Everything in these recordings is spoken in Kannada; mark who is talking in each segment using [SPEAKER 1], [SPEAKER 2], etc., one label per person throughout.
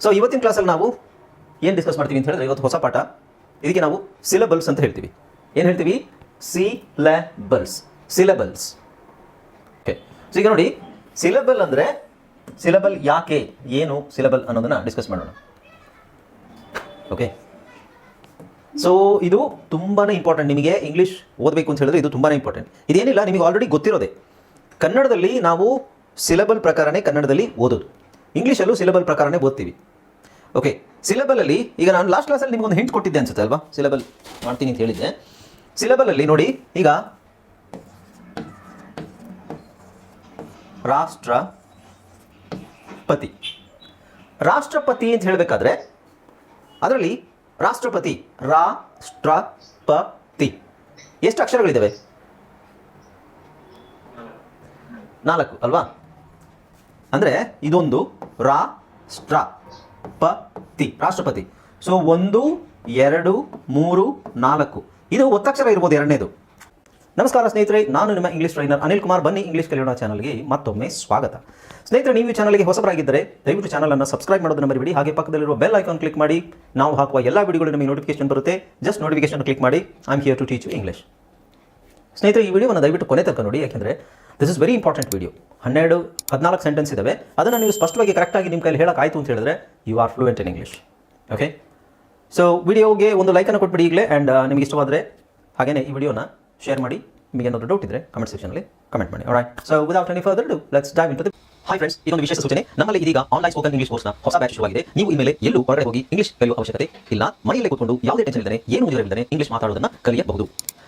[SPEAKER 1] ಸೊ ಇವತ್ತಿನ ಕ್ಲಾಸಲ್ಲಿ ನಾವು ಏನು ಡಿಸ್ಕಸ್ ಮಾಡ್ತೀವಿ ಅಂತ ಹೇಳಿದ್ರೆ ಇವತ್ತು ಹೊಸ ಪಾಠ. ಇದಕ್ಕೆ ನಾವು ಸಿಲಬಲ್ಸ್ ಅಂತ ಹೇಳ್ತೀವಿ. ಏನು ಹೇಳ್ತೀವಿ? ಸಿಲೆಬಲ್ಸ್ ಸಿಲೆಬಲ್ಸ್ ಓಕೆ ಸೊ ಈಗ ನೋಡಿ ಸಿಲೆಬಲ್ ಅಂದರೆ ಸಿಲೆಬಲ್ ಯಾಕೆ, ಏನು ಸಿಲೆಬಲ್ ಅನ್ನೋದನ್ನು ಡಿಸ್ಕಸ್ ಮಾಡೋಣ. ಓಕೆ ಸೊ ಇದು ತುಂಬಾ ಇಂಪಾರ್ಟೆಂಟ್ ನಿಮಗೆ ಇಂಗ್ಲೀಷ್ ಓದಬೇಕು ಅಂತ ಹೇಳಿದ್ರೆ ಇದು ತುಂಬಾ ಇಂಪಾರ್ಟೆಂಟ್ ಇದೇನಿಲ್ಲ, ನಿಮಗೆ ಆಲ್ರೆಡಿ ಗೊತ್ತಿರೋದೆ. ಕನ್ನಡದಲ್ಲಿ ನಾವು ಸಿಲೆಬಲ್ ಪ್ರಕಾರನೇ ಕನ್ನಡದಲ್ಲಿ ಓದೋದು. ಇಂಗ್ಲೀಷಲ್ಲೂ ಸಿಲೆಬಲ್ ಪ್ರಕಾರನೇ ಓದ್ತೀವಿ. ಓಕೆ ಸಿಲೆಬಲಲ್ಲಿ ಈಗ ನಾನು ಲಾಸ್ಟ್ ಕ್ಲಾಸಲ್ಲಿ ನಿಮ್ಗೊಂದು ಹಿಂಟ್ ಕೊಟ್ಟಿದ್ದೆ ಅನ್ಸುತ್ತೆ ಅಲ್ವಾ? ಸಿಲೆಬಲ್ ಮಾಡ್ತೀನಿ ಅಂತ ಹೇಳಿದ್ದೆ. ಸಿಲೆಬಲಲ್ಲಿ ನೋಡಿ, ಈಗ ರಾಷ್ಟ್ರಪತಿ. ರಾಷ್ಟ್ರಪತಿ ಅಂತ ಹೇಳಬೇಕಾದ್ರೆ ಅದರಲ್ಲಿ ರಾಷ್ಟ್ರಪತಿ ರಾಷ್ಟ್ರಪತಿ. ಎಷ್ಟು ಅಕ್ಷರಗಳಿದ್ದಾವೆ ನಾಲ್ಕು ಅಲ್ವಾ? ಅಂದರೆ ಇದೊಂದು ರಾಷ್ಟ್ರ. ಪತಿ ರಾಷ್ಟ್ರಪತಿ. ಸೊ ಒಂದು, ಎರಡು, ಮೂರು, ನಾಲ್ಕು. ಇದು ಒತ್ತಕ್ಷರ ಇರ್ಬೋದು ಎರಡನೇದು. ನಮಸ್ಕಾರ ಸ್ನೇಹಿತರೆ, ನಾನು ನಿಮ್ಮ ಇಂಗ್ಲಿಷ್ ಟ್ರೈನರ್ ಅನಿಲ್ ಕುಮಾರ್. ಬನ್ನಿ ಇಂಗ್ಲಿಷ್ ಕಲಿಯೋಣ ಚಾನಲ್ಗೆ ಮತ್ತೊಮ್ಮೆ ಸ್ವಾಗತ. ಸ್ನೇಹಿತರೆ, ನೀವು ಈ ಚಾನಲ್ಗೆ ಹೊಸಬರಾಗಿದ್ದರೆ ದಯವಿಟ್ಟು ಚಾನಲನ್ನು ಸಬ್ಸ್ಕ್ರೈಬ್ ಮಾಡೋದನ್ನು ಮರಿಬೇಡಿ ಹಾಗೆ ಪಕ್ಕದಲ್ಲಿರುವ ಬೆಲ್ ಐಕಾನ್ ಕ್ಲಿಕ್ ಮಾಡಿ. ನಾವು ಹಾಕುವ ಎಲ್ಲ ವಿಡಿಯೋಗಳು ನಿಮಗೆ ನೋಟಿಫಿಕೇಶನ್ ಬರುತ್ತೆ. ಜಸ್ಟ್ ನೋಟಿಫಿಕೇಶನ್ ಕ್ಲಿಕ್ ಮಾಡಿ. I am here to teach English English ಸ್ನೇಹಿತರೆ, ಈ ವಿಡಿಯೋವನ್ನು ದಯವಿಟ್ಟು ಕೊನೆ ತನಕ ನೋಡಿ. ಯಾಕೆಂದರೆ this is very important video ಹನ್ನೆರಡು, ಹದಿನಾಲ್ಕು ಸೆಂಟೆನ್ಸ್ ಇದಾವೆ. ಅದನ್ನು ನೀವು ಸ್ಪಷ್ಟವಾಗಿ ಕರೆಕ್ಟಾಗಿ ನಿಮ್ಮ ಕೈಲಿ ಹೇಳೋಕ್ಕಾಯ್ತು ಅಂತ ಹೇಳಿದ್ರೆ you are fluent in English okay so ವಿಡಿಯೋಗೆ ಒಂದು ಲೈಕನ್ನು ಕೊಟ್ಬಿಡಿ ಈಗಲೇ ಆ್ಯಂಡ್ ನಿಮಗೆ ಇಷ್ಟವಾದರೆ, ಹಾಗೇನೇ ಈ ವಿಡಿಯೋನ ಶೇರ್ ಮಾಡಿ. ನಿಮಗೆ ಏನಾದರೂ ಡೌಟ್ ಇದ್ದರೆ ಕಮೆಂಟ್ ಸೆಕ್ಷನಲ್ಲಿ ಕಮೆಂಟ್ ಮಾಡಿ. Right so without any further ado let's dive into hi hi friends ಇದೊಂದು ವಿಶೇಷ ಸೂಚನೆ. ನಮ್ಮಲ್ಲಿ ಇದೀಗ ಆನ್ಲೈನ್ ಸ್ಪೋಕನ್ ಇಂಗ್ಲಿಷ್ ಕೋರ್ಸ್ನ ಹೊಸ ಬ್ಯಾಚ್ ಶುರುವಾಗಿದೆ ನೀವು ಇನ್ಮೇಲೆ ಎಲ್ಲೂ ಹೊರಗಡೆ ಹೋಗಿ ಇಂಗ್ಲಿಷ್ ಕಲಿಯುವ ಅವಶ್ಯಕತೆ ಇಲ್ಲ. ಮನೆಯಲ್ಲೇ ಕೂತ್ಕೊಂಡು ಯಾವುದೇ ಟೆನ್ಷನ್ ಇಲ್ಲದೆ ಏನು ಮುಗಿದಿರಲಿಲ್ಲದೆ ಇಂಗ್ಲಿಷ್ ಮಾತಾಡೋದನ್ನ ಕಲಿಯಬಹುದು.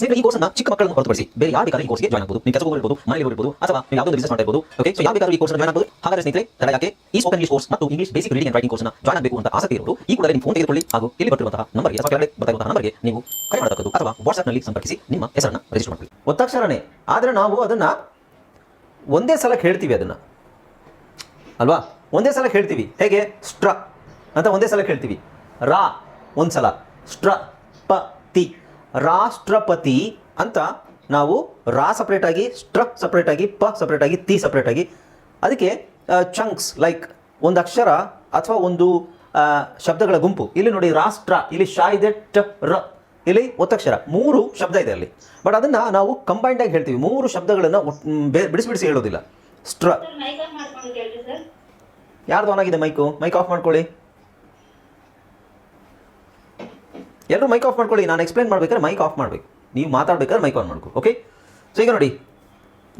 [SPEAKER 1] ಸ್ನೇಹಿತರೆ ಈ ಕೋರ್ಸ್ನ ಚಿಕ್ಕ ಮಕ್ಕಳನ್ನು ಹೊರತುಪಡಿಸಿ ಬೇರೆ ಯಾರು ಬೇಕಾದ್ರೂ ಈ ಕೋರ್ಸ್ಗೆ ಜಾಯ್ನ್ ಆಗಬಹುದು ನೀವು ಕೆಲಸ ಹೋಗಿರ್ಬೋದು ಮನೆಯಲ್ಲಿ ಹೋಗಿರ್ಬೋದು ಅಥವಾ ಯಾವುದೋ ಬಿಸಿನೆಸ್ ಮಾಡ್ತಾ ಇರ್ಬೋದು. ಓಕೆ ಸೊ ಯಾವ ಬೇಕಾದ್ರೂ ಈ ಕೋರ್ಸ್ ಜಾಯ್ನ್ ಆಗಬಹುದು ಹಾಗಾದ್ರೆ ಸ್ನೇಹಿತರೆ ತಡ ಯಾಕೆ? ಈ ಸ್ಪೋಕನ್ ಇಂಗ್ಲಿಷ್ ಕೋರ್ಸ್ ಮತ್ತು English basic reading and writing ಕೋರ್ಸ್ನ ಜಾಯ್ನ್ ಆಗಬೇಕು ಅಂತ ಆಸಕ್ತಿ ಇರೋರು ಈ ಕೂಡಲೇ ನಿಮ್ಮ ಫೋನ್ ತೆಗೆದುಕೊಳ್ಳಿ ಹಾಗೂ ಇಲ್ಲಿ ಬರ್ತಿರುವಂತಹ ನಂಬರ್ಗೆ ಅಥವಾ ಕೆಳಗಡೆ ಬರ್ತಾ ನಂಬರ್ಗೆ ನೀವು ಕರೆ ಮಾಡತಕ್ಕದ್ದು ಅಥವಾ ವಾಟ್ಸ್ಆಪ್ನಲ್ಲಿ ಸಂಪರ್ಕಿಸಿ ನಿಮ್ಮ ಹೆಸರನ್ನ ರಿಜಿಸ್ಟರ್ ಮಾಡಿ ಒತ್ತಕ್ಷರನೇ ಆದರೆ ನಾವು ಅದನ್ನ ಒಂದೇ ಸಲ ಹೇಳ್ತೀವಿ ಅದನ್ನ. ಅಲ್ವಾ? ಒಂದೇ ಸಲ ಹೇಳ್ತೀವಿ. ಹೇಗೆ? ಸ್ಟ್ರ ಅಂತ ಒಂದೇ ಸಲ ಹೇಳ್ತೀವಿ. ರಾ ಒಂದು ಸಲ ಸ್ಟ್ರ ಪ ತಿ. ರಾಷ್ಟ್ರಪತಿ ಅಂತ ನಾವು ರಾ ಸಪ್ರೇಟಾಗಿ ಸ್ಟ್ರ ಸಪ್ರೇಟಾಗಿ ಪ ಸಪ್ರೇಟಾಗಿ ತಿ ಸಪ್ರೇಟಾಗಿ ಅದಕ್ಕೆ ಚಂಕ್ಸ್ ಲೈಕ್ ಒಂದು ಅಕ್ಷರ ಅಥವಾ ಒಂದು ಶಬ್ದಗಳ ಗುಂಪು. ಇಲ್ಲಿ ನೋಡಿ ರಾಷ್ಟ್ರ ಇಲ್ಲಿ ಶಾ ಇದೆ ಟ ರ ಇಲ್ಲಿ ಒತ್ತಕ್ಷರ ಮೂರು ಶಬ್ದ ಇದೆ ಅಲ್ಲಿ. ಬಟ್ ಅದನ್ನು ನಾವು ಕಂಬೈಂಡ್ ಆಗಿ ಹೇಳ್ತೀವಿ. ಮೂರು ಶಬ್ದಗಳನ್ನು ಬಿಡಿಸಿ ಬಿಡಿಸಿ ಹೇಳೋದಿಲ್ಲ. ಸ್ಟ್ರ ಯಾರ್ದು ಆನ್ ಆಗಿದೆ ಮೈಕು ಮೈಕ್ ಆಫ್ ಮಾಡ್ಕೊಳ್ಳಿ. ಎಲ್ಲರೂ ಮೈಕ್ ಆಫ್ ಮಾಡ್ಕೊಳ್ಳಿ, ನಾನು ಎಕ್ಸ್ಪ್ಲೈನ್ ಮಾಡ್ಬೇಕಾದ್ರೆ ಮೈಕ್ ಆಫ್ ಮಾಡಬೇಕು. ನೀವು ಮಾತಾಡ್ಬೇಕಾದ್ರೆ ಮೈಕ್ ಆನ್ ಮಾಡ್ಕೊ ಓಕೆ ಸೊ ಈಗ ನೋಡಿ,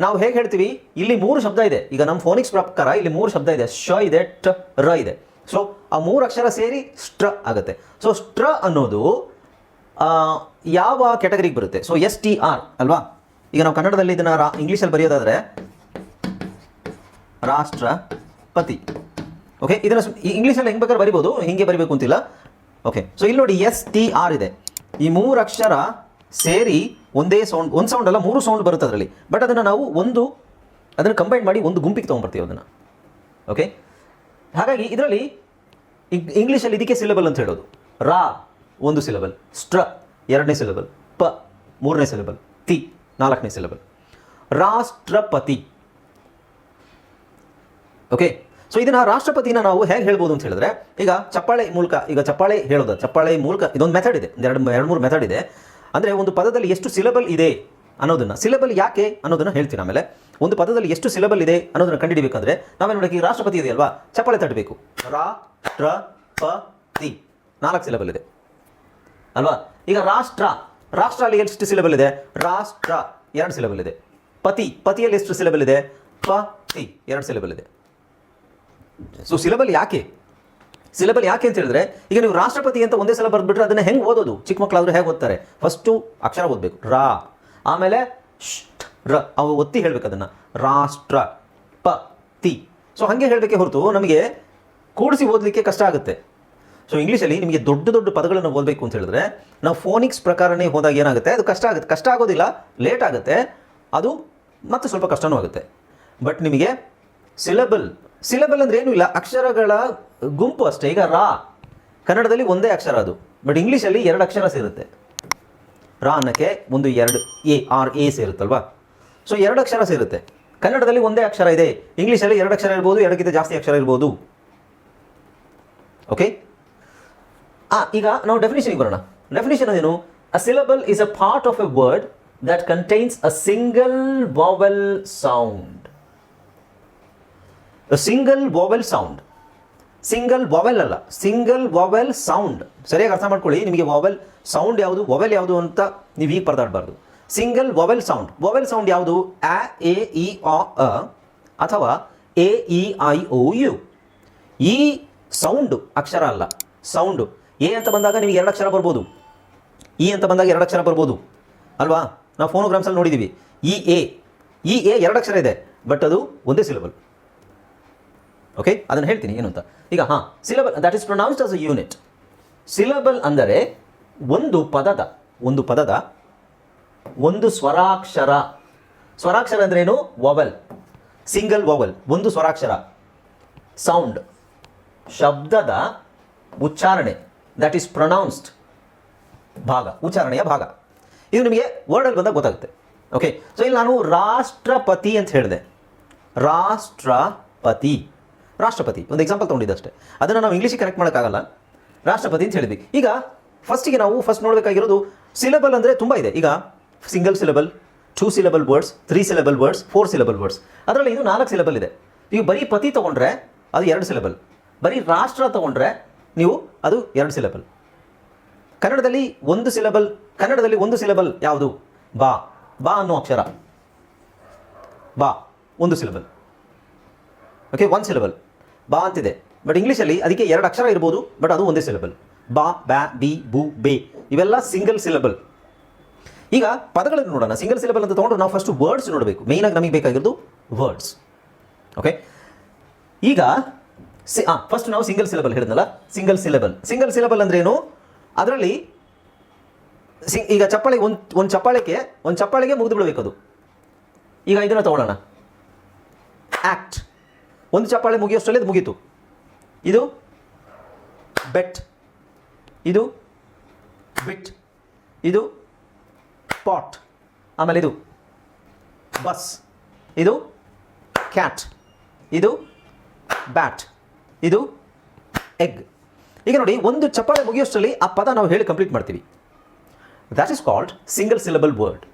[SPEAKER 1] ನಾವು ಹೇಗೆ ಹೇಳ್ತೀವಿ? ಇಲ್ಲಿ ಮೂರು ಶಬ್ದ ಇದೆ. ಈಗ ನಮ್ಮ ಫೋನಿಕ್ಸ್ ಪ್ರಕಾರ ಇಲ್ಲಿ ಮೂರು ಶಬ್ದ ಇದೆ. ಶ ಇದೆ ಟ ರ ಇದೆ. ಸೊ ಆ ಮೂರು ಅಕ್ಷರ ಸೇರಿ ಸ್ಟ್ರ ಆಗುತ್ತೆ. ಸೊ ಸ್ಟ್ರ ಅನ್ನೋದು ಯಾವ ಕ್ಯಾಟಗರಿಗೆ ಬರುತ್ತೆ? ಸೊ ಎಸ್ ಟಿ ಆರ್ ಅಲ್ವಾ? ಈಗ ನಾವು ಕನ್ನಡದಲ್ಲಿ ಇದನ್ನು ರಾ ಇಂಗ್ಲೀಷಲ್ಲಿ ಬರೆಯೋದಾದರೆ, ರಾಷ್ಟ್ರಪತಿ. ಓಕೆ ಇದನ್ನು ಇಂಗ್ಲೀಷಲ್ಲಿ ಹೆಂಗೆ ಬೇಕಾದ್ರೆ ಬರಿಬೋದು. ಹಿಂಗೆ ಬರಿಬೇಕು ಅಂತಿಲ್ಲ. ಓಕೆ ಸೊ ಇಲ್ಲಿ ನೋಡಿ ಎಸ್ ಟಿ ಆರ್ ಇದೆ. ಈ ಮೂರು ಅಕ್ಷರ ಸೇರಿ ಒಂದೇ ಸೌಂಡ್ ಒಂದು ಸೌಂಡ್ ಅಲ್ಲ, ಮೂರು ಸೌಂಡ್ ಬರುತ್ತೆ ಅದರಲ್ಲಿ. ಬಟ್ ಅದನ್ನು ನಾವು ಒಂದು, ಅದನ್ನು ಕಂಬೈನ್ ಮಾಡಿ ಒಂದು ಗುಂಪಿಗೆ ತೊಗೊಂಡ್ಬರ್ತೀವಿ ಅದನ್ನು. ಓಕೆ ಹಾಗಾಗಿ ಇದರಲ್ಲಿ ಇಂಗ್ಲೀಷಲ್ಲಿ ಇದಕ್ಕೆ ಸಿಲೆಬಲ್ ಅಂತ ಹೇಳೋದು. ರಾ, ಒಂದು ಸಿಲೆಬಲ್ ಸ್ಟ್ರ, ಎರಡನೇ ಸಿಲೆಬಲ್ ಪ, ಮೂರನೇ ಸಿಲೆಬಲ್ ತಿ, ನಾಲ್ಕನೇ ಸಿಲೆಬಲ್ ರಾಷ್ಟ್ರಪತಿ. ಓಕೆ ಸೊ ಇದನ್ನ ರಾಷ್ಟ್ರಪತಿನ ನಾವು ಹೇಗೆ ಹೇಳ್ಬೋದು ಅಂತ ಹೇಳಿದ್ರೆ, ಈಗ ಚಪ್ಪಾಳೆ ಮೂಲಕ, ಈಗ ಚಪ್ಪಾಳೆ ಹೇಳೋದು, ಚಪ್ಪಾಳೆ ಮೂಲಕ ಇದೊಂದು ಮೆಥಡ್ ಇದೆ. ಎರಡು ಎರಡು, ಮೂರು ಮೆಥಡ್ ಇದೆ. ಅಂದರೆ ಒಂದು ಪದದಲ್ಲಿ ಎಷ್ಟು ಸಿಲೆಬಲ್ ಇದೆ ಅನ್ನೋದನ್ನ ಸಿಲೆಬಲ್ ಯಾಕೆ ಅನ್ನೋದನ್ನ ಹೇಳ್ತೀನಿ ಆಮೇಲೆ. ಒಂದು ಪದದಲ್ಲಿ ಎಷ್ಟು ಸಿಲೆಬಲ್ ಇದೆ ಅನ್ನೋದನ್ನ ಕಂಡುಹಿಡಿಬೇಕಂದ್ರೆ, ನಾವೇನು ನೋಡಿ ಈ ರಾಷ್ಟ್ರಪತಿ ಇದೆಯಲ್ವಾ? ಚಪ್ಪಾಳೆ ತಟ್ಟಬೇಕು. ರಾ ಟ್ರ ಪ, ತಿ. ನಾಲ್ಕು ಸಿಲೆಬಲ್ ಇದೆ. ಅಲ್ವಾ? ಈಗ ರಾಷ್ಟ್ರ ರಾಷ್ಟ್ರ ಅಲ್ಲಿ ಎಷ್ಟು ಸಿಲೆಬಲ್ ಇದೆ? ರಾಷ್ಟ್ರ, ಎರಡು ಸಿಲೆಬಲ್ ಇದೆ. ಪತಿ, ಪತಿಯಲ್ಲಿ ಎಷ್ಟು ಸಿಲೆಬಲ್ ಇದೆ? ಪ, ತಿ. ಎರಡು ಸಿಲೆಬಲ್ ಇದೆ. ಸೊ ಸಿಲೆಬಲ್ ಯಾಕೆ? ಸಿಲೆಬಲ್ ಯಾಕೆ ಅಂತ ಹೇಳಿದ್ರೆ, ಈಗ ನೀವು ರಾಷ್ಟ್ರಪತಿ ಅಂತ ಒಂದೇ ಸಲ ಬರ್ಬಿಟ್ರೆ ಅದನ್ನ ಹೆಂಗೆ ಓದೋದು? ಚಿಕ್ಕ ಮಕ್ಕಳಾದ್ರೂ ಹೇಗೆ ಓದ್ತಾರೆ? ಫಸ್ಟು ಅಕ್ಷರ ಓದಬೇಕು. ರಾ. ಆಮೇಲೆ ರ. ಅವು ಒತ್ತಿ ಹೇಳ್ಬೇಕು ಅದನ್ನ. ರಾಷ್ಟ್ರ ಪ ತಿ ಸೊ ಹಾಗೆ ಹೇಳಬೇಕೆ ಹೊರತು ನಮಗೆ ಕೂಡಿಸಿ ಓದಲಿಕ್ಕೆ ಕಷ್ಟ ಆಗುತ್ತೆ. ಸೊ ಇಂಗ್ಲೀಷಲ್ಲಿ ನಿಮಗೆ ದೊಡ್ಡ ದೊಡ್ಡ ಪದಗಳನ್ನು ಓದಬೇಕು ಅಂತ ಹೇಳಿದ್ರೆ, ನಾವು ಫೋನಿಕ್ಸ್ ಪ್ರಕಾರನೇ ಹೋದಾಗ ಏನಾಗುತ್ತೆ? ಅದು ಕಷ್ಟ ಆಗುತ್ತೆ. ಕಷ್ಟ ಆಗೋದಿಲ್ಲ ಲೇಟ್ ಆಗುತ್ತೆ. ಅದು ಮತ್ತೆ ಸ್ವಲ್ಪ ಕಷ್ಟನೂ ಆಗುತ್ತೆ. ಬಟ್ ನಿಮಗೆ ಸಿಲೆಬಲ್ ಸಿಲೆಬಲ್ ಅಂದ್ರೆ ಏನೂ ಇಲ್ಲ, ಅಕ್ಷರಗಳ ಗುಂಪು ಅಷ್ಟೇ. ಈಗ ರಾ, ಕನ್ನಡದಲ್ಲಿ ಒಂದೇ ಅಕ್ಷರ ಅದು ಬಟ್ ಇಂಗ್ಲೀಷಲ್ಲಿ ಎರಡು ಅಕ್ಷರ ಸೇರುತ್ತೆ. ರಾ ಅನ್ನಕ್ಕೆ ಒಂದು ಎರಡು, ಎ, ಆರ್, ಎ ಸೇರುತ್ತಲ್ವಾ? ಸೊ ಎರಡು ಅಕ್ಷರ ಸೇರುತ್ತೆ. ಕನ್ನಡದಲ್ಲಿ ಒಂದೇ ಅಕ್ಷರ ಇದೆ ಇಂಗ್ಲೀಷಲ್ಲಿ ಎರಡು ಅಕ್ಷರ ಇರ್ಬೋದು, ಎರಡಕ್ಕಿಂತ ಜಾಸ್ತಿ ಅಕ್ಷರ ಇರ್ಬೋದು. ಓಕೆ ಆ, ಈಗ ನಾವು ಡೆಫಿನೇಷನ್ಗೆ ಬರೋಣ. ಡೆಫಿನೇಷನ್ ಏನು? A syllable is a part of a word that contains a single vowel sound single vowel sound single vowel ಅಲ್ಲ. ಸಿಂಗಲ್ ವಾವೆಲ್ ಸೌಂಡ್ ಸರಿಯಾಗಿ ಅರ್ಥ ಮಾಡ್ಕೊಳ್ಳಿ. ನಿಮಗೆ ವಾವೆಲ್ ಸೌಂಡ್ ಯಾವುದು ವಾವೆಲ್ ಯಾವುದು ಅಂತ ನೀವು ಈಗ ಪರದಾಡಬಾರ್ದು. Single vowel sound vowel sound ಯಾವುದು? ಆ ಎ ಇ ಅ ಅಥವಾ A E I O U ಈ ಸೌಂಡು ಅಕ್ಷರ ಅಲ್ಲ. ಸೌಂಡು ಎ ಅಂತ ಬಂದಾಗ ನಿಮಗೆ ಎರಡು ಅಕ್ಷರ ಬರ್ಬೋದು. ಇ ಅಂತ ಬಂದಾಗ ಎರಡು ಅಕ್ಷರ ಬರ್ಬೋದು. ಅಲ್ವಾ? ನಾವು ಫೋನೋಗ್ರಾಮ್ಸಲ್ಲಿ ನೋಡಿದ್ದೀವಿ ಇ ಎ ಇ ಎ ಎರಡು ಅಕ್ಷರ ಇದೆ. ಬಟ್ ಅದು ಒಂದೇ ಸಿಲಬಲ್ ಓಕೆ ಅದನ್ನು ಹೇಳ್ತೀನಿ, ಏನು ಅಂತ. ಈಗ, ಹಾಂ syllable that is pronounced as a unit syllable ಅಂದರೆ ಒಂದು ಪದದ ಒಂದು ಪದದ, ಒಂದು ಸ್ವರಾಕ್ಷರ. ಸ್ವರಾಕ್ಷರ ಅಂದ್ರೇನು ವವಲ್ ಸಿಂಗಲ್ ವವಲ್ ಒಂದು ಸ್ವರಾಕ್ಷರ. ಸೌಂಡ್ ಶಬ್ದದ ಉಚ್ಚಾರಣೆ ದಟ್ ಈಸ್ ಪ್ರೊನೌನ್ಸ್ಡ್ ಭಾಗ, ಉಚ್ಚಾರಣೆಯ ಭಾಗ. ಇದು ನಿಮಗೆ ವರ್ಡಲ್ಲಿ ಬಂದಾಗ ಗೊತ್ತಾಗುತ್ತೆ. ಓಕೆ ಸೊ ಇಲ್ಲಿ ನಾನು ರಾಷ್ಟ್ರಪತಿ ಅಂತ ಹೇಳಿದೆ. ರಾಷ್ಟ್ರಪತಿ. ರಾಷ್ಟ್ರಪತಿ, ಒಂದು ಎಕ್ಸಾಂಪಲ್ ತೊಗೊಂಡಿದ್ದಷ್ಟೇ. ಅದನ್ನು ನಾವು ಇಂಗ್ಲೀಷಿಗೆ ಕರೆಕ್ಟ್ ಮಾಡೋಕ್ಕಾಗಲ್ಲ. ರಾಷ್ಟ್ರಪತಿ ಅಂತ ಹೇಳಿದ್ವಿ. ಈಗ ಫಸ್ಟಿಗೆ ನಾವು ಫಸ್ಟ್ ನೋಡಬೇಕಾಗಿರೋದು ಸಿಲೆಬಲ್ ಅಂದರೆ ತುಂಬ ಇದೆ. ಈಗ single syllable two syllable words three syllable words four syllable words ಅದರಲ್ಲಿ ಇದು ನಾಲ್ಕು ಸಿಲೆಬಲ್ ಇದೆ. ನೀವು ಬರೀ ಪತಿ ತೊಗೊಂಡ್ರೆ ಅದು ಎರಡು ಸಿಲೆಬಲ್ ಬರೀ ರಾಷ್ಟ್ರ ತೊಗೊಂಡ್ರೆ ನೀವು ಅದು ಎರಡು ಸಿಲೆಬಲ್ ಕನ್ನಡದಲ್ಲಿ ಒಂದು ಸಿಲೆಬಲ್ ಕನ್ನಡದಲ್ಲಿ ಒಂದು ಸಿಲೆಬಲ್ ಯಾವುದು? ಬಾ. ಬಾ ಅನ್ನೋ ಅಕ್ಷರ. ಬಾ. ಒಂದು ಸಿಲೆಬಲ್ ಓಕೆ ಒನ್ ಸಿಲಬಲ್ ಬಾ ಅಂತಿದೆ. ಬಟ್ ಇಂಗ್ಲೀಷಲ್ಲಿ ಅದಕ್ಕೆ ಎರಡು ಅಕ್ಷರ ಇರ್ಬೋದು ಬಟ್ ಅದು ಒಂದೇ ಸಿಲಬಲ್ ಬಾ ಬ್ಯಾ ಬಿ, ಬು, ಬೇ, ಇವೆಲ್ಲ ಸಿಂಗಲ್ ಸಿಲಬಲ್ ಈಗ ಪದಗಳನ್ನು ನೋಡೋಣ. ಸಿಂಗಲ್ ಸಿಲಬಲ್ ಅಂತ ತೊಗೊಂಡು ನಾವು ಫಸ್ಟ್ ವರ್ಡ್ಸ್ ನೋಡಬೇಕು. ಮೇಯ್ನಾಗಿ ನಮಗೆ ಬೇಕಾಗಿರೋದು ವರ್ಡ್ಸ್ ಓಕೆ ಈಗ ಸಿ ಹಾಂ ಫಸ್ಟ್ ನಾವು ಸಿಂಗಲ್ ಸಿಲಬಲ್ ಹೇಳಿದ್ನಲ್ಲ? ಸಿಂಗಲ್ ಸಿಲಬಲ್ ಸಿಂಗಲ್ ಸಿಲಬಲ್ ಅಂದ್ರೇನು ಅದರಲ್ಲಿ ಸಿ, ಈಗ ಚಪ್ಪಾಳೆ ಒಂದು ಒಂದು ಚಪ್ಪಾಳೆಗೆ ಒಂದು ಚಪ್ಪಾಳೆಗೆ ಮುಗಿದು ಬಿಡಬೇಕು ಅದು ಈಗ ಇದನ್ನು ತಗೊಳ್ಳೋಣ. ಆ್ಯಕ್ಟ್ ಒಂದು ಚಪ್ಪಾಳೆ ಮುಗಿಯೋಷ್ಟರಲ್ಲಿ ಅದು ಮುಗೀತು. ಇದು ಬೆಟ್. ಇದು ಬಿಟ್. ಇದು ಪಾಟ್. ಆಮೇಲೆ ಇದು ಬಸ್. ಇದು ಕ್ಯಾಟ್. ಇದು ಬ್ಯಾಟ್. ಇದು ಎಗ್. ಈಗ ನೋಡಿ, ಒಂದು ಚಪ್ಪಾಳೆ ಮುಗಿಯೋಷ್ಟರಲ್ಲಿ ಆ ಪದ ನಾವು ಹೇಳಿ ಕಂಪ್ಲೀಟ್ ಮಾಡ್ತೀವಿ. That is called single syllable word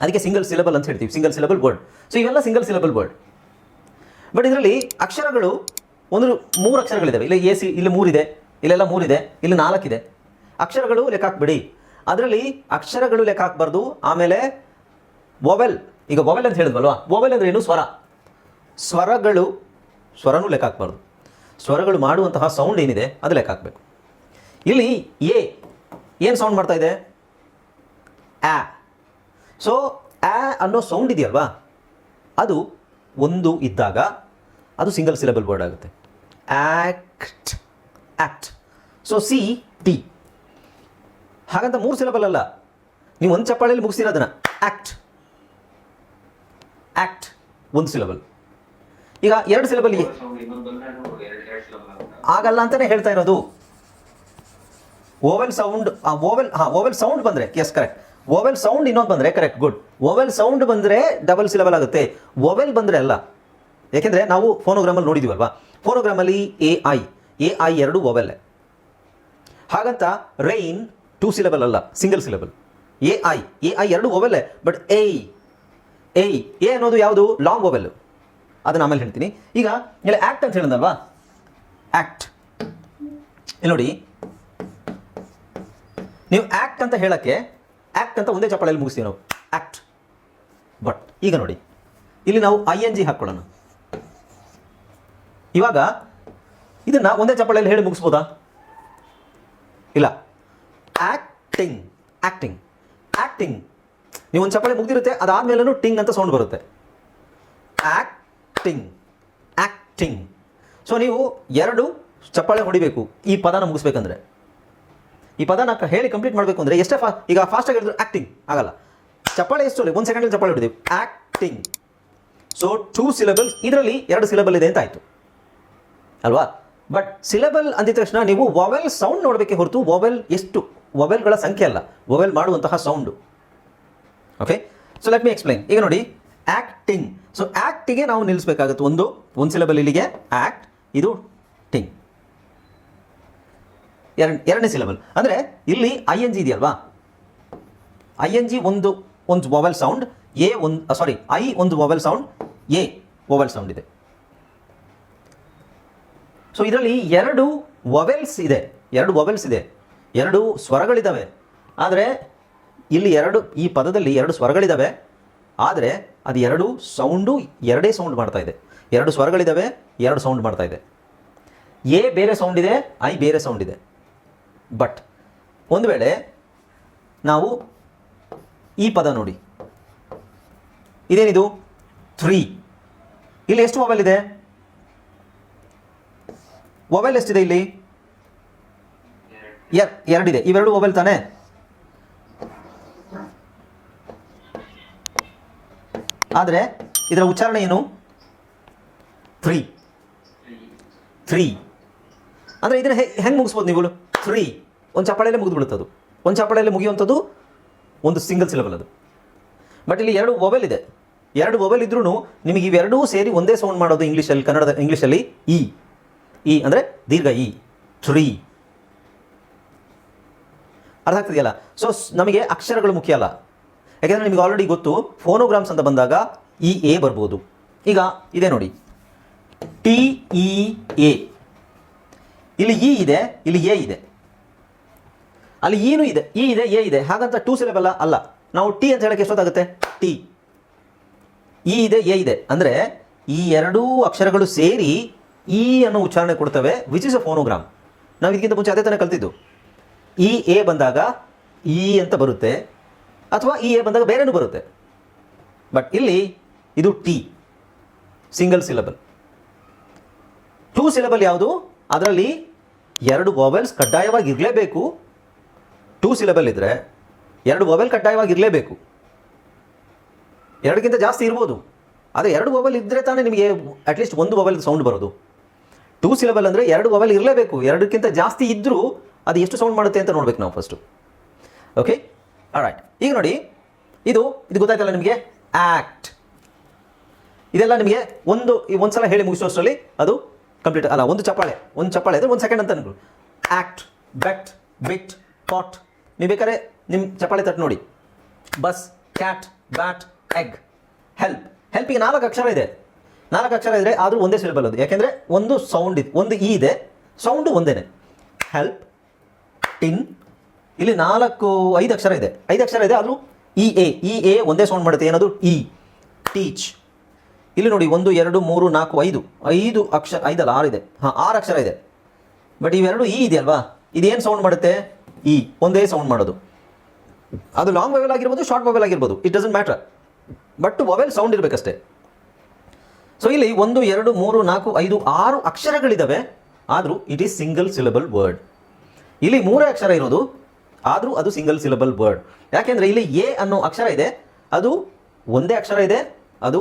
[SPEAKER 1] ಅದಕ್ಕೆ ಸಿಂಗಲ್ ಸಿಲಬಲ್ ಅಂತ ಹೇಳ್ತೀವಿ. ಸಿಂಗಲ್ ಸಿಲಬಲ್ ವರ್ಡ್ ಸೊ ಇವೆಲ್ಲ ಸಿಂಗಲ್ ಸಿಲಬಲ್ ವರ್ಡ್ ಬಟ್ ಇದರಲ್ಲಿ ಅಕ್ಷರಗಳು ಒಂದು ಮೂರು ಅಕ್ಷರಗಳಿದ್ದಾವೆ ಇಲ್ಲ ಎ, ಸಿ, ಇಲ್ಲಿ ಮೂರಿದೆ, ಇಲ್ಲೆಲ್ಲ ಮೂರಿದೆ, ಇಲ್ಲಿ ನಾಲ್ಕಿದೆ. ಅಕ್ಷರಗಳು ಲೆಕ್ಕ ಹಾಕ್ಬಿಡಿ. ಅದರಲ್ಲಿ ಅಕ್ಷರಗಳು ಲೆಕ್ಕ ಹಾಕ್ಬಾರ್ದು. ಆಮೇಲೆ ವೊವೆಲ್ ಈಗ ವೊವೆಲ್ ಅಂತ ಹೇಳಿದ್ವಲ್ವಾ? ವೊವೆಲ್ ಅಂದರೆ ಏನು? ಸ್ವರ. ಸ್ವರಗಳು, ಸ್ವರನೂ ಲೆಕ್ಕ ಹಾಕ್ಬಾರ್ದು. ಸ್ವರಗಳು ಮಾಡುವಂತಹ ಸೌಂಡ್ ಏನಿದೆ, ಅದು ಲೆಕ್ಕ ಹಾಕಬೇಕು. ಇಲ್ಲಿ ಎ, ಏನು ಸೌಂಡ್ ಮಾಡ್ತಾ ಇದೆ? ಆ. ಸೊ ಆ ಅನ್ನೋ ಸೌಂಡ್ ಇದೆಯಲ್ವಾ? ಅದು ಒಂದು ಇದ್ದಾಗ ಅದು ಸಿಂಗಲ್ ಸಿಲೆಬಲ್ ವರ್ಡ್ ಆಗುತ್ತೆ. Act act so C T ಹಾಗಂತ ಮೂರು ಸಿಲೆಬಲ್ ಅಲ್ಲ. ನೀವು ಒಂದು ಚಪ್ಪಾಳೆಯಲ್ಲಿ ಮುಗಿಸ್ತೀರ ಆಕ್ಟ್ ಆಕ್ಟ್ ಒಂದು ಸಿಲೆಬಲ್ ಈಗ ಎರಡು ಸಿಲಬಲ್ ಆಗಲ್ಲ ಅಂತಾನೆ ಹೇಳ್ತಾ ಇರೋದು. ಓವೆಲ್ ಸೌಂಡ್ ಓವೆಲ್ ಹಾಂ ಓವೆಲ್ ಸೌಂಡ್ ಬಂದರೆ ಎಸ್ ಕರೆಕ್ಟ್ ಓವೆಲ್ ಸೌಂಡ್ ಇನ್ನೊಂದು ಬಂದರೆ ಕರೆಕ್ಟ್ ಗುಡ್ ಓವೆಲ್ ಸೌಂಡ್ ಬಂದರೆ ಡಬಲ್ ಸಿಲೆಬಲ್ ಆಗುತ್ತೆ. ಓವೆಲ್ ಬಂದರೆ ಅಲ್ಲ. ಯಾಕೆಂದರೆ ನಾವು ಫೋನೋಗ್ರಾಮಲ್ಲಿ ನೋಡಿದ್ದೀವಲ್ವಾ ಫೋನೋಗ್ರಾಮಲ್ಲಿ ಎ ಐ ಎ ಐ ಎರಡು ಓವೆಲ್ಲೇ ಹಾಗಂತ ರೈನ್ ಟೂ ಸಿಲೆಬಲ್ ಅಲ್ಲ single syllable A I A I ಎರಡು A but A A A ಅನ್ನೋದು ಯಾವುದು? ಲಾಂಗ್ ಒವೆಲ್ ಅದನ್ನ ಆಮೇಲೆ ಹೇಳ್ತೀನಿ. ಈಗ ಇಲ್ಲ ಆ್ಯಕ್ಟ್ ಅಂತ ಹೇಳಿದಲ್ವಾ ಆ್ಯಕ್ಟ್ ಇಲ್ಲಿ ನೋಡಿ. ನೀವು ಆ್ಯಕ್ಟ್ ಅಂತ ಹೇಳಕ್ಕೆ ಆ್ಯಕ್ಟ್ ಅಂತ ಒಂದೇ ಚಪ್ಪಾಳೆಯಲ್ಲಿ ಮುಗಿಸ್ತೀವಿ ನಾವು. ಆ್ಯಕ್ಟ್ ಬಟ್ ಈಗ ನೋಡಿ, ಇಲ್ಲಿ ನಾವು ಐ ಎನ್ ಜಿ ಹಾಕ್ಕೊಳ್ಳೋಣ. ಇವಾಗ ಇದನ್ನ ಒಂದೇ ಚಪ್ಪಾಳೆಯಲ್ಲಿ ಹೇಳಿ ಮುಗಿಸ್ಬೋದಾ? ಇಲ್ಲ. ಆ್ಯಕ್ಟಿಂಗ್ ಆ್ಯಕ್ಟಿಂಗ್ ಆ್ಯಕ್ಟಿಂಗ್ ನೀವು ಒಂದು ಚಪ್ಪಾಳೆ ಮುಗ್ದಿರುತ್ತೆ ಅದಾದ್ಮೇಲೂ ಟಿಂಗ್ ಅಂತ ಸೌಂಡ್ ಬರುತ್ತೆ. ಆ್ಯಕ್ಟಿಂಗ್ ಆ್ಯಕ್ಟಿಂಗ್ ಸೊ ನೀವು ಎರಡು ಚಪ್ಪಾಳೆ ಹೊಡಿಬೇಕು, ಈ ಪದನ ಮುಗಿಸ್ಬೇಕಂದ್ರೆ. ಈ ಪದನ ಹೇಳಿ ಕಂಪ್ಲೀಟ್ ಮಾಡಬೇಕು ಅಂದರೆ ಎಷ್ಟೇ ಫಾ ಈಗ ಫಾಸ್ಟಾಗಿ ಹೇಳಿದ್ರು ಆ್ಯಕ್ಟಿಂಗ್ ಆಗಲ್ಲ. ಚಪ್ಪಾಳೆ ಎಷ್ಟು ಒಂದು ಸೆಕೆಂಡಲ್ಲಿ ಚಪ್ಪಾಳೆ ಹೊಡಿತೀವಿ. ಆ್ಯಕ್ಟಿಂಗ್ ಸೊ ಟೂ ಸಿಲೆಬಲ್ಸ್ ಇದರಲ್ಲಿ ಎರಡು ಸಿಲೆಬಲ್ ಇದೆ ಅಂತ ಆಯಿತು. ಅಲ್ವಾ? ಬಟ್ ಸಿಲೆಬಲ್ ಅಂದಿದ ತಕ್ಷಣ ನೀವು ವೊವೆಲ್ ಸೌಂಡ್ ನೋಡಬೇಕೆ ಹೊರತು ವೊವೆಲ್ ಎಷ್ಟು? ವೊವೆಲ್ಗಳ ಸಂಖ್ಯೆ ಅಲ್ಲ. ವೊವೆಲ್ ಮಾಡುವಂತಹ sound okay so let me explain ಈಗ ನೋಡಿ ಆ್ಯಕ್ಟಿಂಗ್ ಸೊ ಆ್ಯಕ್ಟಿಗೆ ನಾವು ನಿಲ್ಲಿಸಬೇಕಾಗುತ್ತೆ ಒಂದು ಒಂದು ಸಿಲೆಬಲ್ ಇಲ್ಲಿಗೆ ಆ್ಯಕ್ಟ್ ಇದು ಟಿಂಗ್ ಎರಡು, ಎರಡನೇ ಸಿಲೆಬಲ್ ಅಂದರೆ, ಇಲ್ಲಿ ಐ ಎನ್ ಜಿ ಇದೆಯಲ್ವಾ? ಐ ಎನ್ ಜಿ ಒಂದು ಒಂದು ವೊವೆಲ್ ಸೌಂಡ್ ಎ ಒಂದು ಸಾರಿ ಐ ಒಂದು vowel sound A vowel sound ಇದೆ. ಸೊ ಇದರಲ್ಲಿ ಎರಡು ವೊವೆಲ್ಸ್ ಇದೆ. ಎರಡು ವೊವೆಲ್ಸ್ ಇದೆ. ಎರಡು ಸ್ವರಗಳಿದ್ದಾವೆ ಆದರೆ, ಇಲ್ಲಿ ಎರಡು, ಈ ಪದದಲ್ಲಿ ಎರಡು ಸ್ವರಗಳಿದ್ದಾವೆ ಆದರೆ, ಅದು ಎರಡು ಸೌಂಡು ಎರಡೇ ಸೌಂಡ್ ಮಾಡ್ತಾ ಇದೆ. ಎರಡು ಸ್ವರಗಳಿದ್ದಾವೆ ಎರಡು ಸೌಂಡ್ ಮಾಡ್ತಾ ಇದೆ. ಎ ಬೇರೆ ಸೌಂಡ್ ಇದೆ, ಐ ಬೇರೆ ಸೌಂಡ್ ಇದೆ. ಬಟ್ ಒಂದು ವೇಳೆ ನಾವು ಈ ಪದ ನೋಡಿ. ಇದೇನಿದು? ತ್ರೀ ಇಲ್ಲಿ ಎಷ್ಟು ಮೊಬೈಲ್ ಇದೆ? ಮೊಬೈಲ್ ಎಷ್ಟಿದೆ ಇಲ್ಲಿ? ಎರ್, ಎರಡಿದೆ. ಇವೆರಡು ಮೊಬೈಲ್ ತಾನೇ? ಆದರೆ ಇದರ ಉಚ್ಚಾರಣೆ ಏನು? ತ್ರೀ ತ್ರೀ ಅಂದರೆ ಇದನ್ನ ಹೆಂಗೆ ಮುಗಿಸ್ಬೋದು ನೀವು? ತ್ರೀ ಒಂದು ಚಪ್ಪಾಳೆಯಲ್ಲೇ ಮುಗಿದು ಅದು. ಒಂದು ಚಪ್ಪಾಳೆಯಲ್ಲೇ ಮುಗಿಯುವಂಥದ್ದು ಒಂದು ಸಿಂಗಲ್ ಸಿಲಬಲ್ ಅದು. ಬಟ್ ಇಲ್ಲಿ ಎರಡು ಮೊಬೈಲ್ ಇದೆ. ಎರಡು ಮೊಬೈಲ್ ಇದ್ರೂ ನಿಮಗೆ ಇವೆರಡೂ ಸೇರಿ ಒಂದೇ ಸೌಂಡ್ ಮಾಡೋದು ಇಂಗ್ಲೀಷಲ್ಲಿ ಕನ್ನಡದ ಇಂಗ್ಲೀಷಲ್ಲಿ ಇ ಇ ಅಂದರೆ ದೀರ್ಘ ಇ ಥ್ರೀ ಅರ್ಥ ಆಗ್ತಿದೆಯಲ್ಲ? ಸೊ ನಮಗೆ ಅಕ್ಷರಗಳು ಮುಖ್ಯ ಅಲ್ಲ. ಯಾಕೆಂದರೆ ನಿಮಗೆ ಆಲ್ರೆಡಿ ಗೊತ್ತು ಫೋನೋಗ್ರಾಮ್ಸ್ ಅಂತ ಬಂದಾಗ ಇ ಎ ಬರ್ಬೋದು. ಈಗ ಇದೆ ನೋಡಿ. T, E, A. ಇಲ್ಲಿ ಇ ಇದೆ, ಇಲ್ಲಿ ಎ ಇದೆ. ಅಲ್ಲಿ ಏನು ಇದೆ ಇ ಇದೆ, ಎ ಇದೆ. ಹಾಗಂತ ಟೂ ಸಿಲೆಬಲ್ ಅಲ್ಲ ನಾವು ಟಿ ಅಂತ ಹೇಳಕ್ಕೆ ಎಷ್ಟೊತ್ತಾಗುತ್ತೆ? ಟಿ. ಇ ಇದೆ, ಎ ಇದೆ. ಅಂದರೆ ಈ ಎರಡೂ ಅಕ್ಷರಗಳು ಸೇರಿ ಇ ಅನ್ನೋ ಉಚ್ಚಾರಣೆ ಕೊಡ್ತವೆ ವಿಚ್ ಇಸ್ ಅ ಫೋನೋಗ್ರಾಮ್ ನಾವು ಇದಕ್ಕಿಂತ ಮುಂಚೆ ಅದೇ ತಾನೇ ಕಲ್ತಿದ್ದು. ಇ ಎ ಬಂದಾಗ ಇ ಅಂತ ಬರುತ್ತೆ, ಅಥವಾ ಇ ಎ ಬಂದಾಗ ಬೇರೆನೂ ಬರುತ್ತೆ. ಬಟ್ ಇಲ್ಲಿ ಇದು T single syllable two syllable ಯಾವುದು? ಅದರಲ್ಲಿ ಎರಡು ವಾವೆಲ್ಸ್ ಕಡ್ಡಾಯವಾಗಿ ಇರಲೇಬೇಕು ಟೂ ಸಿಲಬಲ್ ಇದ್ದರೆ ಎರಡು ವಾವೆಲ್ ಕಡ್ಡಾಯವಾಗಿ ಇರಲೇಬೇಕು ಎರಡಕ್ಕಿಂತ ಜಾಸ್ತಿ ಇರ್ಬೋದು. ಆದರೆ ಎರಡು ಮೊಬೈಲ್ ಇದ್ದರೆ ತಾನೇ ನಿಮಗೆ ಅಟ್ಲೀಸ್ಟ್ ಒಂದು ಮೊಬೈಲ್ ಸೌಂಡ್ ಬರೋದು. ಟೂ ಸಿಲೆಬಲ್ ಅಂದರೆ ಎರಡು ವವೆಲ್ ಇರಲೇಬೇಕು. ಎರಡಕ್ಕಿಂತ ಜಾಸ್ತಿ ಇದ್ದರೂ ಅದು ಎಷ್ಟು ಸೌಂಡ್ ಮಾಡುತ್ತೆ ಅಂತ ನೋಡ್ಬೇಕು ನಾವು ಫಸ್ಟು ಓಕೆ ರೈಟ್ ಈಗ ನೋಡಿ, ಇದು ಇದು ಗೊತ್ತಾಯ್ತಲ್ಲ ನಿಮಗೆ? ಆ್ಯಕ್ಟ್ ಇದೆಲ್ಲ ನಿಮಗೆ ಒಂದು, ಈ ಒಂದು ಸಲ ಹೇಳಿ ಮುಗಿಸೋಷ್ಟರಲ್ಲಿ ಅದು ಕಂಪ್ಲೀಟ್ ಅಲ್ಲ, ಒಂದು ಚಪ್ಪಾಳೆ. ಒಂದು ಚಪ್ಪಾಳೆ ಅಂದರೆ ಒಂದು ಸೆಕೆಂಡ್ ಅಂತ ಅನ್ಕೊಳ್ಳಿ ಆ್ಯಕ್ಟ್ ಬೆಟ್ ಬಿಟ್ ಪಾಟ್ ನೀವು ಬೇಕಾದ್ರೆ ನಿಮ್ಮ ಚಪ್ಪಾಳೆ ತಟ್ಟು ನೋಡಿ. Bus cat bat egg help ಹೆಲ್ಪಿಗೆ ನಾಲ್ಕು ಅಕ್ಷರ ಇದೆ. ನಾಲ್ಕು ಅಕ್ಷರ ಇದ್ರೆ ಆದರೂ ಒಂದೇ ಸಿಲೆಬಲ್ ಅದು. ಯಾಕೆಂದರೆ ಒಂದು ಸೌಂಡ್ ಇದೆ ಒಂದು ಇ ಇದೆ. ಸೌಂಡು ಒಂದೇನೆ. ಹೆಲ್ಪ್ ಟಿನ್ ಇಲ್ಲಿ ನಾಲ್ಕು, ಐದು ಅಕ್ಷರ ಇದೆ. ಐದು ಅಕ್ಷರ ಇದೆ, ಆದರೂ ಇ ಎ ಇ ಎ ಒಂದೇ ಸೌಂಡ್ ಮಾಡುತ್ತೆ. ಏನದು? ಇ ಟೀಚ್ ಇಲ್ಲಿ ನೋಡಿ, ಒಂದು, ಎರಡು, ಮೂರು, ನಾಲ್ಕು, ಐದು. ಐದು ಅಕ್ಷರ, ಐದಲ್ಲ, ಆರು ಇದೆ. ಹಾಂ, ಆರು ಅಕ್ಷರ ಇದೆ. ಬಟ್ ಇವೆರಡು ಇ ಇದೆಯಲ್ವಾ? ಇದೇನು ಸೌಂಡ್ ಮಾಡುತ್ತೆ? ಇ ಒಂದೇ ಸೌಂಡ್ ಮಾಡೋದು. ಅದು ಲಾಂಗ್ ಮೊಬೈಲ್ ಆಗಿರ್ಬೋದು ಶಾರ್ಟ್ ಮೊಬೈಲ್ ಆಗಿರ್ಬೋದು. It doesn't matter but mobile sound ಇರಬೇಕಷ್ಟೇ. So ಇಲ್ಲಿ ಒಂದು, ಎರಡು, ಮೂರು, ನಾಲ್ಕು, ಐದು, ಆರು ಅಕ್ಷರಗಳಿದ್ದಾವೆ ಆದರೂ it is single syllable word ಇಲ್ಲಿ ಮೂರೇ ಅಕ್ಷರ ಇರೋದು. ಆದರೂ ಅದು ಸಿಂಗಲ್ ಸಿಲಬಲ್ ವರ್ಡ್ ಯಾಕೆಂದರೆ ಇಲ್ಲಿ ಎ ಅನ್ನೋ ಅಕ್ಷರ ಇದೆ. ಅದು ಒಂದೇ ಅಕ್ಷರ ಇದೆ. ಅದು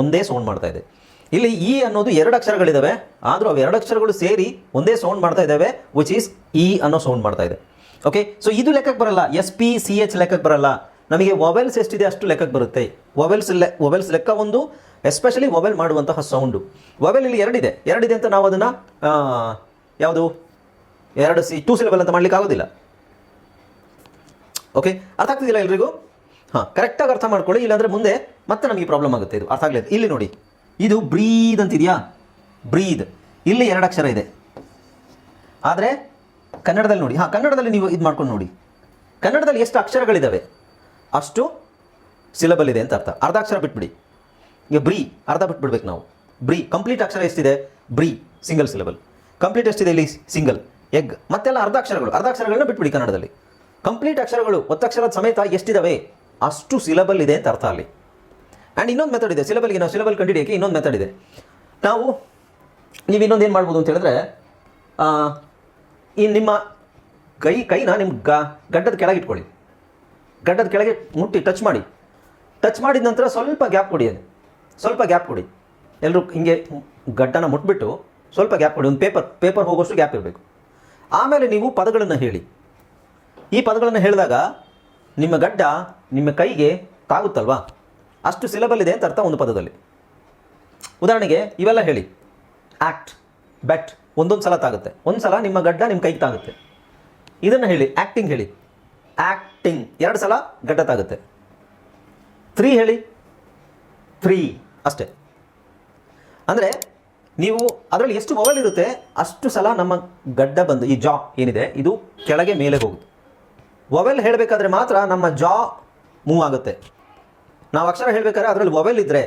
[SPEAKER 1] ಒಂದೇ ಸೌಂಡ್ ಮಾಡ್ತಾ ಇದೆ. ಇಲ್ಲಿ ಇ ಅನ್ನೋದು ಎರಡು ಅಕ್ಷರಗಳಿದ್ದಾವೆ ಆದರೂ ಅವು ಎರಡು ಅಕ್ಷರಗಳು ಸೇರಿ ಒಂದೇ ಸೌಂಡ್ ಮಾಡ್ತಾ ಇದ್ದಾವೆ ವಿಚ್ ಈಸ್ ಇ ಅನ್ನೋ ಸೌಂಡ್ ಮಾಡ್ತಾ ಇದೆ. ಓಕೆ ಸೊ ಇದು ಲೆಕ್ಕಕ್ಕೆ ಬರಲ್ಲ. ಎಸ್ ಪಿ ಸಿ ಎಚ್ ಲೆಕ್ಕಕ್ಕೆ ಬರಲ್ಲ. ನಮಗೆ ಮೊಬೈಲ್ಸ್ ಎಷ್ಟಿದೆ ಅಷ್ಟು ಲೆಕ್ಕಕ್ಕೆ ಬರುತ್ತೆ. ಮೊಬೈಲ್ಸ್ ಲೆ ಮೊಬೈಲ್ಸ್ ಲೆಕ್ಕ ಒಂದು ಎಸ್ಪೆಷಲಿ ಮೊಬೈಲ್ ಮಾಡುವಂತಹ ಸೌಂಡು ಮೊಬೈಲ್ ಇಲ್ಲಿ ಎರಡಿದೆ. ಎರಡಿದೆ ಅಂತ ನಾವು ಅದನ್ನು ಯಾವುದು? ಎರಡು ಸಿ ಟೂ ಸಿಲೆಬಲ್ ಅಂತ ಮಾಡ್ಲಿಕ್ಕೆ ಆಗೋದಿಲ್ಲ. ಓಕೆ ಅರ್ಥ ಆಗ್ತಿದಿಲ್ಲ ಎಲ್ರಿಗೂ? ಹಾಂ ಕರೆಕ್ಟಾಗಿ ಅರ್ಥ ಮಾಡ್ಕೊಳ್ಳಿ. ಇಲ್ಲಾಂದರೆ ಮುಂದೆ ಮತ್ತೆ ನಮಗೆ ಪ್ರಾಬ್ಲಮ್ ಆಗುತ್ತೆ ಇದು. ಅರ್ಥ ಆಗಲಿದೆ. ಇಲ್ಲಿ ನೋಡಿ. ಇದು ಬ್ರೀದ್ ಅಂತಿದೆಯಾ? ಬ್ರೀದ್ ಇಲ್ಲಿ ಎರಡು ಅಕ್ಷರ ಇದೆ. ಆದರೆ ಕನ್ನಡದಲ್ಲಿ ನೋಡಿ. ಹಾಂ, ಕನ್ನಡದಲ್ಲಿ ನೀವು ಇದು ಮಾಡ್ಕೊಂಡು ನೋಡಿ. ಕನ್ನಡದಲ್ಲಿ ಎಷ್ಟು ಅಕ್ಷರಗಳಿದ್ದಾವೆ ಅಷ್ಟು ಸಿಲಬಲ್ ಇದೆ ಅಂತ ಅರ್ಥ. ಅರ್ಧ ಅಕ್ಷರ ಬಿಟ್ಬಿಡಿ. ಈಗ ಬ್ರೀ, ಅರ್ಧ ಬಿಟ್ಬಿಡ್ಬೇಕು ನಾವು. ಬ್ರೀ ಕಂಪ್ಲೀಟ್ ಅಕ್ಷರ ಎಷ್ಟಿದೆ? ಬ್ರೀ ಸಿಂಗಲ್ ಸಿಲೆಬಲ್ ಕಂಪ್ಲೀಟ್ ಎಷ್ಟಿದೆ ಇಲ್ಲಿ? ಸಿಂಗಲ್ ಎಗ್ ಮತ್ತೆಲ್ಲ ಅರ್ಧ ಅಕ್ಷರಗಳು. ಅರ್ಧ ಅಕ್ಷರಗಳನ್ನ ಬಿಟ್ಬಿಡಿ ಕನ್ನಡದಲ್ಲಿ. ಕಂಪ್ಲೀಟ್ ಅಕ್ಷರಗಳು ಒತ್ತಕ್ಷರದ ಸಮೇತ ಎಷ್ಟಿದಾವೆ? ಅಷ್ಟು ಸಿಲೆಬಲ್ ಇದೆ ಅಂತ ಅರ್ಥ ಅಲ್ಲಿ. ಆ್ಯಂಡ್ ಇನ್ನೊಂದು ಮೆಥಡ್ ಇದೆ. ಸಿಲೆಬಲ್ಗೆ ನಾವು ಸಿಲೆಬಲ್ ಕಂಡಿಡಿಯೋಕ್ಕೆ ಇನ್ನೊಂದು ಮೆಥಡ್ ಇದೆ. ನಾವು, ನೀವು ಇನ್ನೊಂದು ಏನು ಮಾಡ್ಬೋದು ಅಂತ ಹೇಳಿದ್ರೆ ಈ ನಿಮ್ಮ ಕೈ, ಕೈನ ನಿಮ್ಮ ಗ ಗಡ್ಡದ ಕೆಳಗೆ ಇಟ್ಕೊಳ್ಳಿ. ಗಡ್ಡದ ಕೆಳಗೆ ಮುಟ್ಟಿ ಟಚ್ ಮಾಡಿ. ಟಚ್ ಮಾಡಿದ ನಂತರ ಸ್ವಲ್ಪ ಗ್ಯಾಪ್ ಕೊಡಿ ಅದು ಸ್ವಲ್ಪ ಗ್ಯಾಪ್ ಕೊಡಿ. ಎಲ್ಲರೂ ಹಿಂಗೆ ಗಡ್ಡನ ಮುಟ್ಬಿಟ್ಟು ಸ್ವಲ್ಪ ಗ್ಯಾಪ್ ಕೊಡಿ. ಒಂದು ಪೇಪರ್ ಪೇಪರ್ ಹೋಗೋಷ್ಟು ಗ್ಯಾಪ್ ಇರಬೇಕು. ಆಮೇಲೆ ನೀವು ಪದಗಳನ್ನು ಹೇಳಿ. ಈ ಪದಗಳನ್ನು ಹೇಳಿದಾಗ ನಿಮ್ಮ ಗಡ್ಡ ನಿಮ್ಮ ಕೈಗೆ ತಾಗುತ್ತಲ್ವಾ? ಅಷ್ಟು ಸಿಲಬಲ್ ಇದೆ ಅಂತ ಅರ್ಥ ಒಂದು ಪದದಲ್ಲಿ. ಉದಾಹರಣೆಗೆ ಇವೆಲ್ಲ ಹೇಳಿ. ಆ್ಯಕ್ಟ್ ಬೆಟ್ ಒಂದೊಂದು ಸಲ ತಾಗುತ್ತೆ. ಒಂದು ಸಲ ನಿಮ್ಮ ಗಡ್ಡ ನಿಮ್ಮ ಕೈಗೆ ತಾಗುತ್ತೆ. ಇದನ್ನು ಹೇಳಿ ಆ್ಯಕ್ಟಿಂಗ್ ಹೇಳಿ. ಆ್ಯಕ್ಟಿಂಗ್ ಎರಡು ಸಲ ಗಡ್ಡ ತಾಗುತ್ತೆ. ತ್ರೀ ಹೇಳಿ. ತ್ರೀ ಅಷ್ಟೇ. ಅಂದರೆ ನೀವು ಅದರಲ್ಲಿ ಎಷ್ಟು ಮೊಬೈಲ್ ಇರುತ್ತೆ, ಅಷ್ಟು ಸಲ ನಮ್ಮ ಗಡ್ಡ ಬಂದು, ಈ ಜಾ ಏನಿದೆ, ಇದು ಕೆಳಗೆ ಮೇಲೆ ಹೋಗುತ್ತೆ. ಮೊಬೈಲ್ ಹೇಳಬೇಕಾದ್ರೆ ಮಾತ್ರ ನಮ್ಮ ಜಾ ಮೂವ್ ಆಗುತ್ತೆ. ನಾವು ಅಕ್ಷರ ಹೇಳಬೇಕಾದ್ರೆ ಅದರಲ್ಲಿ ಮೊಬೈಲ್ ಇದ್ದರೆ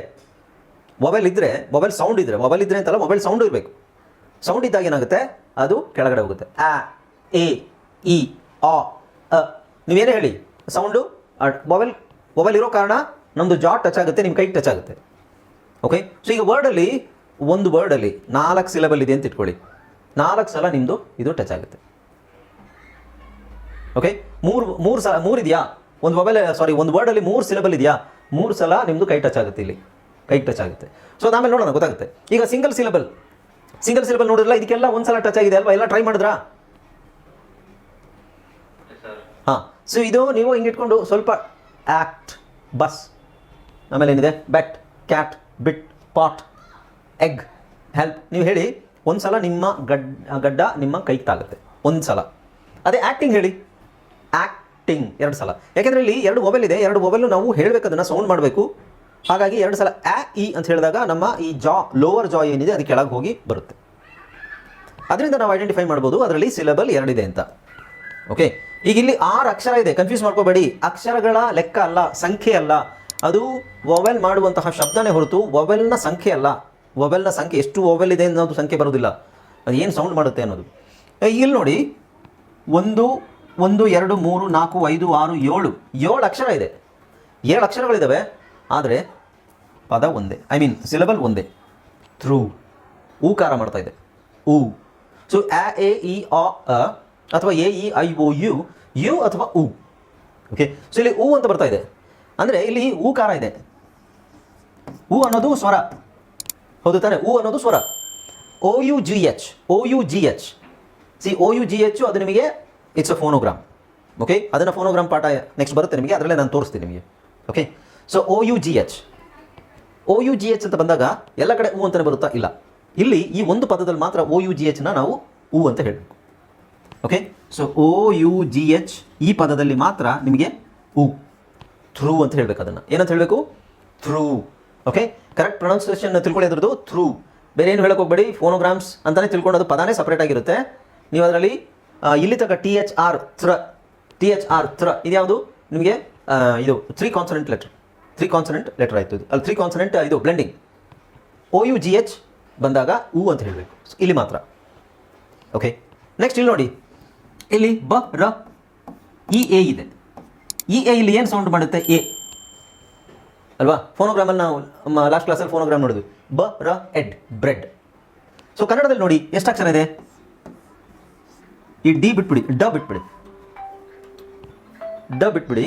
[SPEAKER 1] ಮೊಬೈಲ್ ಇದ್ದರೆ ಮೊಬೈಲ್ ಸೌಂಡ್ ಇದ್ದರೆ ಮೊಬೈಲ್ ಇದ್ದರೆ ಅಂತಲ್ಲ ಮೊಬೈಲ್ ಸೌಂಡ್ ಇರಬೇಕು. ಸೌಂಡ್ ಇದ್ದಾಗ ಏನಾಗುತ್ತೆ, ಅದು ಕೆಳಗಡೆ ಹೋಗುತ್ತೆ. ಆ, ಎ, ಇ, ಆ ನೀವೇನೇ ಹೇಳಿ ಸೌಂಡು ಮೊಬೈಲ್ ಮೊಬೈಲ್ ಇರೋ ಕಾರಣ ನಮ್ಮದು ಜಾ ಟಚ್ ಆಗುತ್ತೆ ನಿಮ್ಮ ಕೈ ಟಚ್ ಆಗುತ್ತೆ. ಓಕೆ ಸೊ ಈಗ ವರ್ಡಲ್ಲಿ ಒಂದು ವರ್ಡಲ್ಲಿ ನಾಲ್ಕು ಸಿಲೆಬಲ್ ಇದೆ ಅಂತ ಇಟ್ಕೊಳ್ಳಿ. ನಾಲ್ಕು ಸಲ ನಿಮ್ಮದು ಇದು ಟಚ್ ಆಗುತ್ತೆ. ಓಕೆ ಮೂರು ಮೂರು ಸಲ ಮೂರು ಇದೆಯಾ? ಒಂದು ಮೊಬೈಲ್ ಸಾರಿ ಒಂದು ವರ್ಡಲ್ಲಿ ಮೂರು ಸಿಲೆಬಲ್ ಇದೆಯಾ? ಮೂರು ಸಲ ನಿಮ್ಮದು ಕೈ ಟಚ್ ಆಗುತ್ತೆ ಇಲ್ಲಿ. ಕೈ ಟಚ್ ಆಗುತ್ತೆ. ಸೊ ಆಮೇಲೆ ನೋಡೋಣ ಗೊತ್ತಾಗುತ್ತೆ. ಈಗ ಸಿಂಗಲ್ ಸಿಲೆಬಲ್ ಸಿಂಗಲ್ ಸಿಲೆಬಲ್ ನೋಡಿದ್ರಲ್ಲ ಇದಕ್ಕೆಲ್ಲ ಒಂದು ಸಲ ಟಚ್ ಆಗಿದೆ ಅಲ್ವಾ? ಎಲ್ಲ ಟ್ರೈ ಮಾಡಿದ್ರಾ? ಹಾಂ. ಸೊ ಇದು ನೀವು ಹಿಂಗೆ ಇಟ್ಕೊಂಡು ಸ್ವಲ್ಪ ಆ್ಯಕ್ಟ್ ಬಸ್ ಆಮೇಲೆ ಏನಿದೆ? Bet cat bit pot egg help ನೀವು ಹೇಳಿ ಒಂದು ಸಲ ನಿಮ್ಮ ಗಡ್, ಗಡ್ಡ ನಿಮ್ಮ ಕೈಗೆ ತಾಗುತ್ತೆ. ಒಂದು ಸಲ ಅದೇ ಆ್ಯಕ್ಟಿಂಗ್ ಹೇಳಿ. ಆ್ಯಕ್ಟಿಂಗ್ ಎರಡು ಸಲ. ಯಾಕೆಂದರೆ ಇಲ್ಲಿ ಎರಡು ಮೊಬೈಲ್ ಇದೆ. ಎರಡು ಮೊಬೈಲು ನಾವು ಹೇಳಬೇಕು ಅದನ್ನು ಸೌಂಡ್ ಮಾಡಬೇಕು. ಹಾಗಾಗಿ ಎರಡು ಸಲ ಆ ಇ ಅಂತ ಹೇಳಿದಾಗ ನಮ್ಮ ಈ ಜಾ ಲೋವರ್ ಜಾ ಏನಿದೆ, ಅದು ಕೆಳಗೆ ಹೋಗಿ ಬರುತ್ತೆ. ಅದರಿಂದ ನಾವು ಐಡೆಂಟಿಫೈ ಮಾಡ್ಬೋದು. ಅದರಲ್ಲಿ ಸಿಲೆಬಲ್ ಎರಡಿದೆ ಅಂತ. ಓಕೆ ಈಗ ಇಲ್ಲಿ ಆರು ಅಕ್ಷರ ಇದೆ. ಕನ್ಫ್ಯೂಸ್ ಮಾಡ್ಕೋಬೇಡಿ. ಅಕ್ಷರಗಳ ಲೆಕ್ಕ ಅಲ್ಲ, ಸಂಖ್ಯೆ ಅಲ್ಲ. ಅದು ವೊವೆಲ್ ಮಾಡುವಂತಹ ಶಬ್ದನೇ ಹೊರತು ವೊವೆಲ್ನ ಸಂಖ್ಯೆ ಅಲ್ಲ. ವೊವೆಲ್ನ ಸಂಖ್ಯೆ, ಎಷ್ಟು ವೊವೆಲ್ ಇದೆ ಅನ್ನೋದು ಸಂಖ್ಯೆ ಬರೋದಿಲ್ಲ ಅದು ಏನು ಸೌಂಡ್ ಮಾಡುತ್ತೆ ಅನ್ನೋದು. ಇಲ್ಲಿ ನೋಡಿ. ಒಂದು ಒಂದು, ಎರಡು, ಮೂರು, ನಾಲ್ಕು, ಐದು, ಆರು, ಏಳು. ಏಳು ಅಕ್ಷರ ಇದೆ. ಏಳು ಅಕ್ಷರಗಳಿದ್ದಾವೆ ಆದರೆ ಪದ ಒಂದೇ. ಐ ಮೀನ್ ಸಿಲೆಬಲ್ ಒಂದೇ. ಥ್ರೂ. ಊಕಾರ ಮಾಡ್ತಾ ಇದೆ. ಊ. ಸೊ, ಆ, ಎ, ಇ, ಆ ಅಥವಾ A, E, I O U U ಅಥವಾ ಉ. ಓಕೆ ಸೊ, ಇಲ್ಲಿ ಊ ಅಂತ ಬರ್ತಾ ಇದೆ. ಅಂದರೆ ಇಲ್ಲಿ ಊಕಾರ ಇದೆ. ಊ ಅನ್ನೋದು ಸ್ವರ. ಹೌದು ತಾನೆ? ಊ ಅನ್ನೋದು ಸ್ವರ. O U G H O U G H C O U G H ಅದು ನಿಮಗೆ ಇಟ್ಸ್ ಅ ಫೋನೋಗ್ರಾಮ್ ಓಕೆ ಅದನ್ನು ಫೋನೋಗ್ರಾಮ್ ಪಾಠ ನೆಕ್ಸ್ಟ್ ಬರುತ್ತೆ ನಿಮಗೆ, ಅದರಲ್ಲೇ ನಾನು ತೋರಿಸ್ತೀನಿ ನಿಮಗೆ. Okay so O U G H O U G H ಅಂತ ಬಂದಾಗ ಎಲ್ಲ ಕಡೆ ಊ ಅಂತಲೇ ಬರುತ್ತಾ? ಇಲ್ಲ. ಇಲ್ಲಿ ಈ ಒಂದು ಪದದಲ್ಲಿ ಮಾತ್ರ ಓ ಯು ಜಿ ಎಚ್ನ ನಾವು ಊ ಅಂತ ಹೇಳಬೇಕು. Okay so O U G H ಈ ಪದದಲ್ಲಿ ಮಾತ್ರ ನಿಮಗೆ ಹೂ ಥ್ರೂ ಅಂತ ಹೇಳಬೇಕು ಅದನ್ನು. ಏನಂತ ಹೇಳಬೇಕು? ಥ್ರೂ ಓಕೆ ಕರೆಕ್ಟ್ ಪ್ರೊನೌನ್ಸಿಯೇಷನ್ ತಿಳ್ಕೊಳ್ಳಿ ಅದರದ್ದು. ಥ್ರೂ ಬೇರೆ ಏನು ಹೇಳಕ್ಕೆ ಹೋಗ್ಬೇಡಿ? ಫೋನೋಗ್ರಾಮ್ಸ್ ಅಂತಲೇ ತಿಳ್ಕೊಂಡು ಅದು ಪದಾನೇ ಸಪ್ರೇಟ್ ಆಗಿರುತ್ತೆ. ನೀವು ಅದರಲ್ಲಿ ಇಲ್ಲಿ ತನಕ ಟಿ ಎಚ್ ಆರ್ ಥ್ರ ಟಿ ಎಚ್ ಆರ್ ಥ್ರ ಇದ್ಯಾವುದು ನಿಮಗೆ ಇದು three consonant letter three consonant letter ಆಯಿತು ಅಲ್ಲಿ ತ್ರೀ ಕಾನ್ಸನೆಂಟ್ ಇದು blending O U G H ಬಂದಾಗ ಉ ಅಂತ ಹೇಳಬೇಕು. ಇಲ್ಲಿ ಮಾತ್ರ. ಓಕೆ ನೆಕ್ಸ್ಟ್ ಇಲ್ಲಿ ನೋಡಿ. ಇಲ್ಲಿ ಬ, ರ, ಇ, ಎ ಇದೆ. ಇ ಎ ಇಲ್ಲಿ ಏನು ಸೌಂಡ್ ಮಾಡುತ್ತೆ? ಎ ಅಲ್ವಾ? ಫೋನೋಗ್ರಾಮಲ್ಲಿ ನಾವು ಲಾಸ್ಟ್ ಕ್ಲಾಸಲ್ಲಿ ಫೋನೋಗ್ರಾಮ್ ನೋಡಿದ್ವಿ ಬ, ರ, ಎಡ್, ಬ್ರೆಡ್. ಸೊ ಕನ್ನಡದಲ್ಲಿ ನೋಡಿ ಎಷ್ಟು ಅಕ್ಷರ ಇದೆ ಈ ಡಿ ಬಿಟ್ಬಿಡಿ, ಡ ಬಿಟ್ಬಿಡಿ. ಡ ಬಿಟ್ಬಿಡಿ.